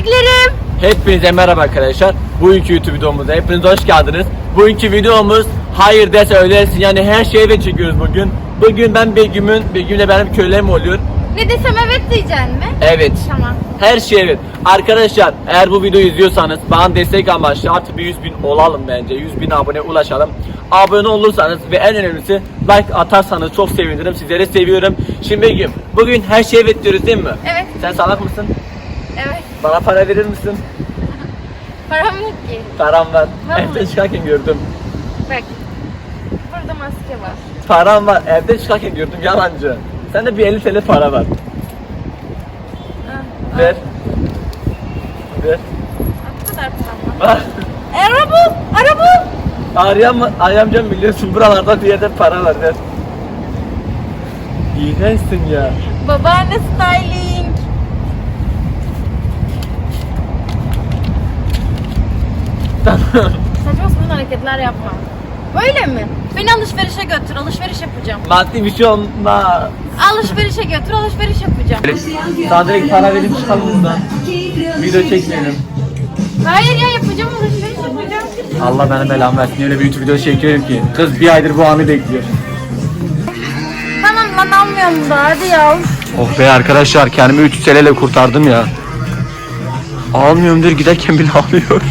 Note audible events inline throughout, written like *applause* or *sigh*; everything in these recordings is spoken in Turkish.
bebeklerim. Hepinize merhaba arkadaşlar. Bugünkü YouTube videomuza hepiniz hoş geldiniz. Bugünkü videomuz hayır dese öylesin yani her şeyi de çekiyoruz bugün. Bugün ben Begüm'ün, Begüm de benim kölem oluyor. Ne desem evet diyeceksin mi? Evet. Tamam. Her şey evet. Arkadaşlar eğer bu videoyu izliyorsanız bana destek amaçlı artık bir 100 bin olalım bence. 100 bin abone ulaşalım. Abone olursanız ve en önemlisi like atarsanız çok sevinirim. Sizleri seviyorum. Şimdi Begüm bugün her şey evet diyoruz değil mi? Evet. Sen salak mısın? Evet. Bana para verir misin? Param yok ki. Param var. Mı? Evden çıkarken gördüm. Bak. Burada maske var. Param var. Evden çıkarken gördüm yalancı. Sende bir 50 TL para var. Ha, Ver. Ver. Ne kadar param var? Var. Araba! Araba! Arayam, arayamcam biliyorsun buralarda bir yerde para var ver. İğrençsin ya. Babaanne styling. Tamam. Saçma sapan hareketler yapma. Böyle mi? Beni alışverişe götür, alışveriş yapacağım. Maddi bir şey olma. Alışverişe götür, alışveriş yapacağım. Sana direkt para verip çıkalım buradan. Video çekmeyelim. Hayır ya yapacağım, alışveriş yapacağım. Allah bana belamı versin. Öyle bir YouTube video çekiyorum ki. Kız bir aydır bu anı bekliyor. Tamam lan almıyorum da hadi ya. Oh be arkadaşlar kendimi 3 TL'yle kurtardım ya. Almıyorum der giderken bile alıyor.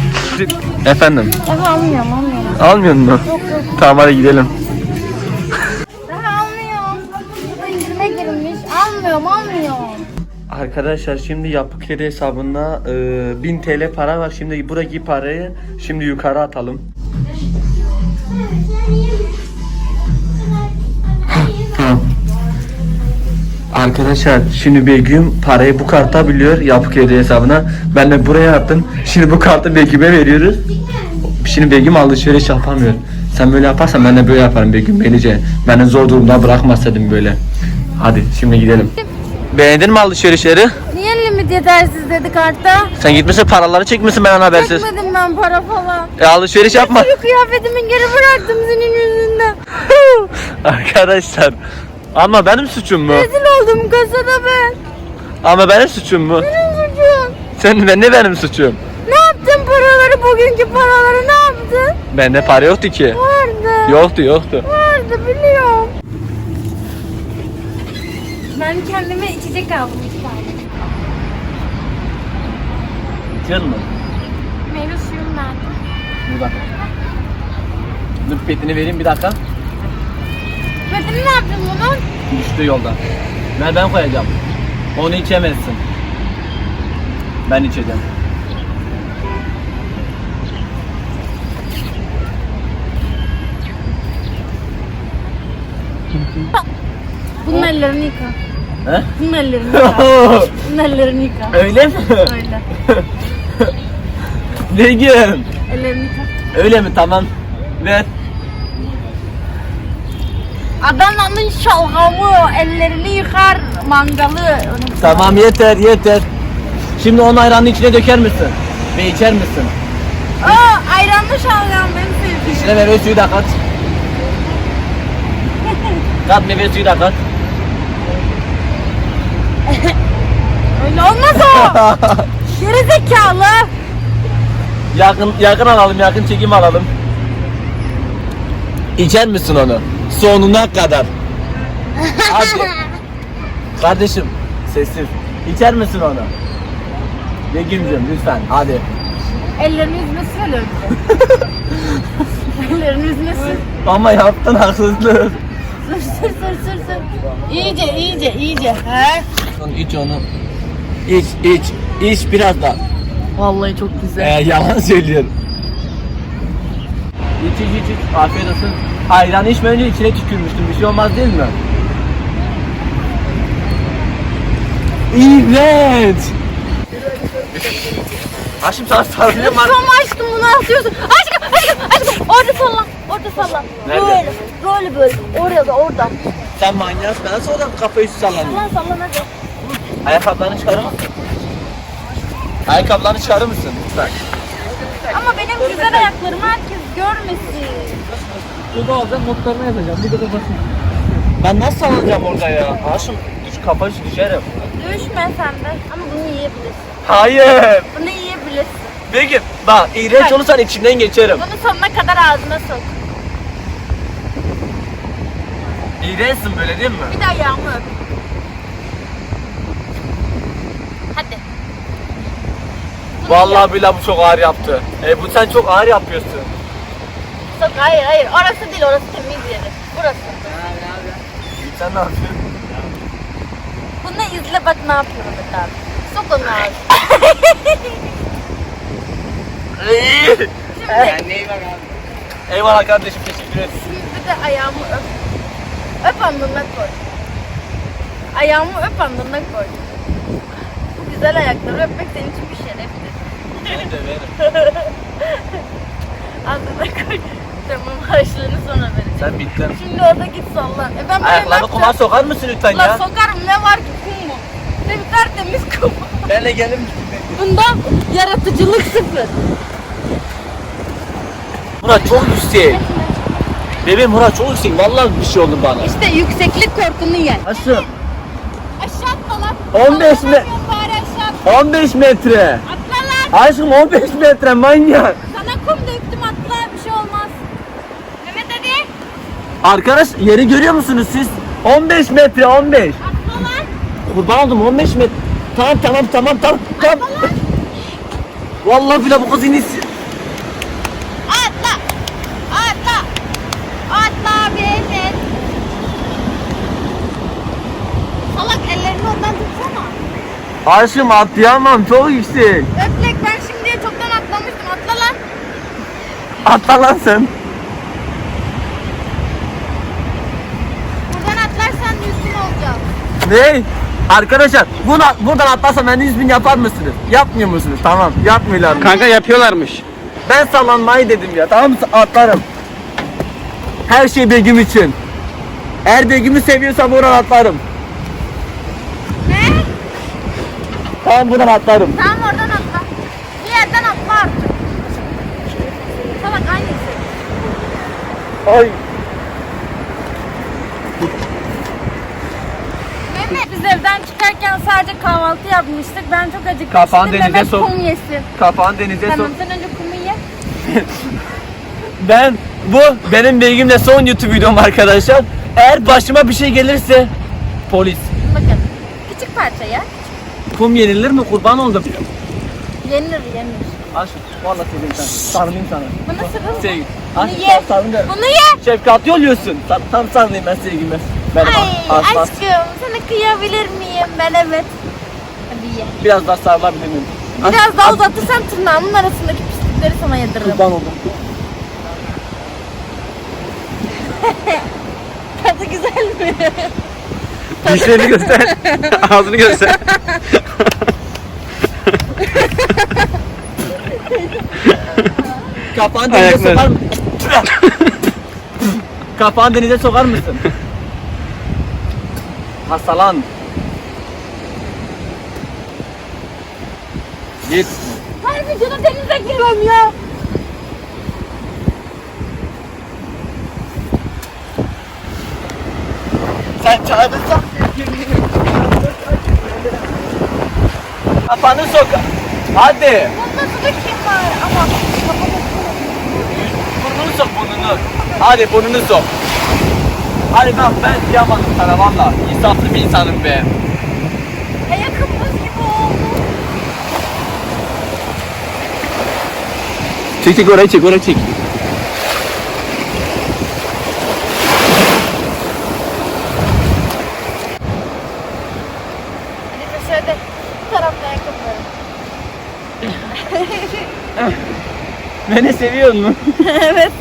Efendim Evet almıyorum, almıyorum. almıyor musun? Tamam hadi gidelim. Daha almıyorum. Bu indirime girmiş. Almıyorum, almıyorum. Arkadaşlar şimdi yapı kredi hesabında e, 1000 TL para var. Şimdi buradaki parayı şimdi yukarı atalım. Arkadaşlar şimdi Begüm parayı bu karta biliyor yapı kredi hesabına. Ben de buraya attım. Şimdi bu kartı Begüm'e veriyoruz. Şimdi Begüm alışveriş yapamıyor. Sen böyle yaparsan ben de böyle yaparım Begüm Belice. Beni zor durumda bırakmasaydın böyle. Hadi şimdi gidelim. Beğendin mi alışverişleri? Niye limit yetersiz dedi kartta? Sen gitmişsin paraları çekmişsin ben habersiz. Çekmedim ben para falan. E alışveriş yapma. Şu kıyafetimi geri bıraktım senin yüzünden. *laughs* Arkadaşlar. Ama benim suçum mu? Rezil oldum kasada ben. Ama benim suçum mu? Benim suçum. Sen ben ne benim suçum? Ne yaptın paraları bugünkü paraları ne yaptın? Bende para yoktu ki. Vardı. Yoktu yoktu. Vardı biliyorum. Ben kendime içecek aldım bir tane. Can mı? Meyve suyum nerede? Burada. Dur petini vereyim bir dakika. Bedeni ne yaptın bunun? Düştü yolda. Ben ben koyacağım. Onu içemezsin. Ben içeceğim. Bunun ellerini yıka. He? Bunun ellerini yıka. *laughs* Bunun ellerini yıka. Öyle mi? Öyle. *laughs* Begüm. Ellerini yıka. Öyle mi? Tamam. Ver. Adana'nın şalgamı ellerini yıkar mangalı. Tamam yeter yeter. Şimdi onu ayranın içine döker misin? Ve içer misin? Aa ayranlı şalgam benim sevdiğim. İçine meyve suyu da kat. *laughs* Kat meyve suyu da kat. *laughs* Öyle olmaz o. *laughs* Geri zekalı. yakın yakın alalım, yakın çekim alalım. İçer misin onu? Sonuna kadar. *laughs* Hadi. Kardeşim, sessiz. İçer misin onu? Begüm'cüm lütfen hadi. Ellerini yüzüne sür önce. *laughs* Ellerini yüzüne sür. Ama yaptın haksızlık. Sür sür sür sür sür. İyice iyice iyice. He? İç onu. İç iç iç biraz da. Vallahi çok güzel. Ee, yalan söylüyor. İç iç iç iç. Afiyet olsun. Ayran içme önce içine tükürmüştüm. Bir şey olmaz değil mi? İğrenç. Aşkım sana sarılıyorum artık. Tamam aşkım bunu atıyorsun. Aşkım aşkım aşkım. Orada salla. Orada salla. Nerede? Böyle. Böyle böyle. Orada oradan. Sen manyaksın. Ben nasıl oradan kafayı üstü sallanıyorum? Sallan sallan hadi. Ayakkabılarını çıkarır mısın? Ayakkabılarını çıkarır mısın? Lütfen. Ama benim güzel ayaklarımı herkes görmesin. Burada olacak notlarını yazacağım. Bir de basın. Ben nasıl sallanacağım orada ya? Aşkım düş kafa düşerim. Düşme sen de. Ama bunu yiyebilirsin. Hayır. Bunu yiyebilirsin. Begüm bak iğrenç Hayır. olursan içinden geçerim. Bunu sonuna kadar ağzına sok. İğrençsin böyle değil mi? Bir de ayağımı öp. Hadi. Bunu Vallahi yap. billahi bu çok ağır yaptı. E bu sen çok ağır yapıyorsun. Sok. Hayır hayır. Orası değil. Orası temiz yeri. Burası. Sen ne yapıyorsun? Bunu izle bak ne yapıyor Mehmet abi. Sok onu ağzına. *laughs* Şimdi, Eyvallah kardeşim teşekkür ederim. şimdi de ayağımı öp. Öp alnına koy. Ayağımı öp alnına koy. Bu güzel ayakları öpmek senin için bir şereftir. Beni döverim. Alnına *laughs* koy. Tamam harçlığını sonra vereceğim. Sen bittin. Şimdi orada git sallan. E ben Ayaklarını kuma yapacağım? sokar mısın lütfen Ulan ya? sokarım ne var ki kum mu? Ne tertemiz kum. Benle gelir misin? Bunda yaratıcılık sıfır. Murat çok yüksek. Bebeğim Murat çok yüksek. Vallahi bir şey oldu bana. İşte yükseklik korkunu yen. Nasıl? Aşağı atla lan. 15 mi? Bari aşağı atla. 15 metre. Atla lan. Aşkım 15 metre manyak. Sana kum döktüm atla bir şey olmaz. Mehmet hadi. Arkadaş yeri görüyor musunuz siz? 15 metre 15. Atla lan. Kurban oldum 15 metre. Tamam tamam tamam tamam. tamam. Vallahi bile bu kız iniz. Atla. Atla. Atla Mehmet. Salak ellerini ondan tutsana. Aşkım atlayamam çok yüksek. Ötlek ben şimdiye çoktan atlamıştım. Atla lan. Atla lan sen. Ne? Arkadaşlar buna, buradan atlarsam ben 100 bin yapar mısınız? Yapmıyor musunuz? Tamam yapmıyorlar. Kanka yapıyorlarmış. Ben sallanmayı dedim ya tamam mı? Atlarım. Her şey Begüm için. Eğer Begüm'ü seviyorsam buradan atlarım. Ne? Tamam buradan atlarım. Tamam oradan atla. Bir yerden atla artık. Salak aynısı. Ay. Mehmet biz çıkarken sadece kahvaltı yapmıştık. Ben çok acıkmıştım. Kafan denize Mehmet sok. kum yesin. Kafan denize sok. Tamam sen önce kumu ye. *laughs* Ben bu benim Begüm'le son YouTube videom arkadaşlar. Eğer başıma bir şey gelirse polis. Bakın. Küçük parça ya. Kum yenilir mi? Kurban oldum. Yenir yenir. Aç. Vallahi seveyim sana. Sarılayım sana. Bunu sırıl. Sevgi. Bunu Aç, ye. Bunu ye. Şefkatli oluyorsun. Tam, tam sarılayım ben sevgime. Ben Ay aşkım sana kıyabilir miyim ben evet. Hadi ye. biraz daha sarılabilir miyim? Az- Biraz daha az- uzatırsan tırnağımın arasındaki pislikleri sana yediririm. Kurban oldum. *laughs* Tadı güzel mi? Dişlerini göster. *laughs* Ağzını göster. *laughs* *laughs* Kapağını denize Ayakları. sokar mısın? Kapağını denize sokar mısın? Hastalan. Git. Her videoda denize giriyorum ya. Sen çağırırsan Kafanı sok. Hadi. Bunda suda kim var? Ama Burnunu. Hadi burnunu sok. Hadi bak ben kıyamadım sana valla. İnsaflı bir insanım be. e, yakın buz gibi oldu. Çek çek orayı çek orayı çek. Dışarıda bu tarafta. Beni seviyor musun? *laughs* evet.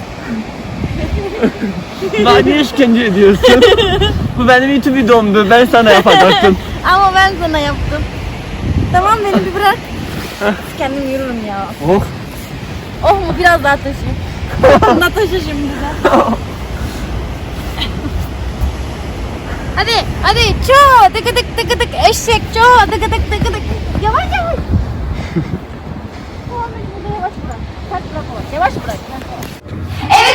*laughs* Bana niye işkence ediyorsun? *laughs* Bu benim YouTube videomdu. Ben sana yapacaktım. *laughs* Ama ben sana yaptım. Tamam beni bir bırak. Kendim yürürüm ya. oh. Oh mu biraz daha taşıyayım. Bunda taşı şimdi de. hadi hadi ço tıkı tık tıkı tık eşek ço tıkı tık tıkı tık. Yavaş yavaş. Yavaş bırak. Ters bırak yavaş, Yavaş bırak. Evet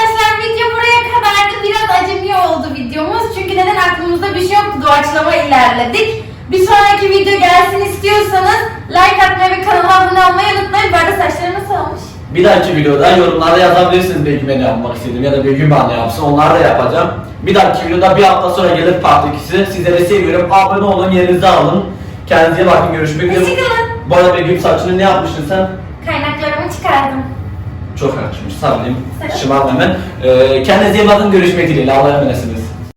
Arkadaşlar video buraya kadardı. Biraz acemi oldu videomuz. Çünkü neden aklımızda bir şey yoktu. Doğaçlama ilerledik. Bir sonraki video gelsin istiyorsanız like atmayı ve kanala abone olmayı unutmayın. Bu arada saçlarım nasıl olmuş? Bir dahaki videoda yorumlarda yazabilirsiniz Begüm ben yapmak istedim ya da Begüm ben yapsın onları da yapacağım. Bir dahaki videoda bir hafta sonra gelir part 2'si. Sizleri seviyorum. Abone olun, yerinizi alın. Kendinize bakın, görüşmek üzere. Hoşçakalın. Bu arada Begüm saçını ne yapmıştın sen? Kaynaklarımı çıkardım. Çok yakışmış. Sarılayım. Sarıl. Şımarma hemen. Ee, kendinize iyi bakın. Görüşmek dileğiyle. Allah'a emanetsiniz.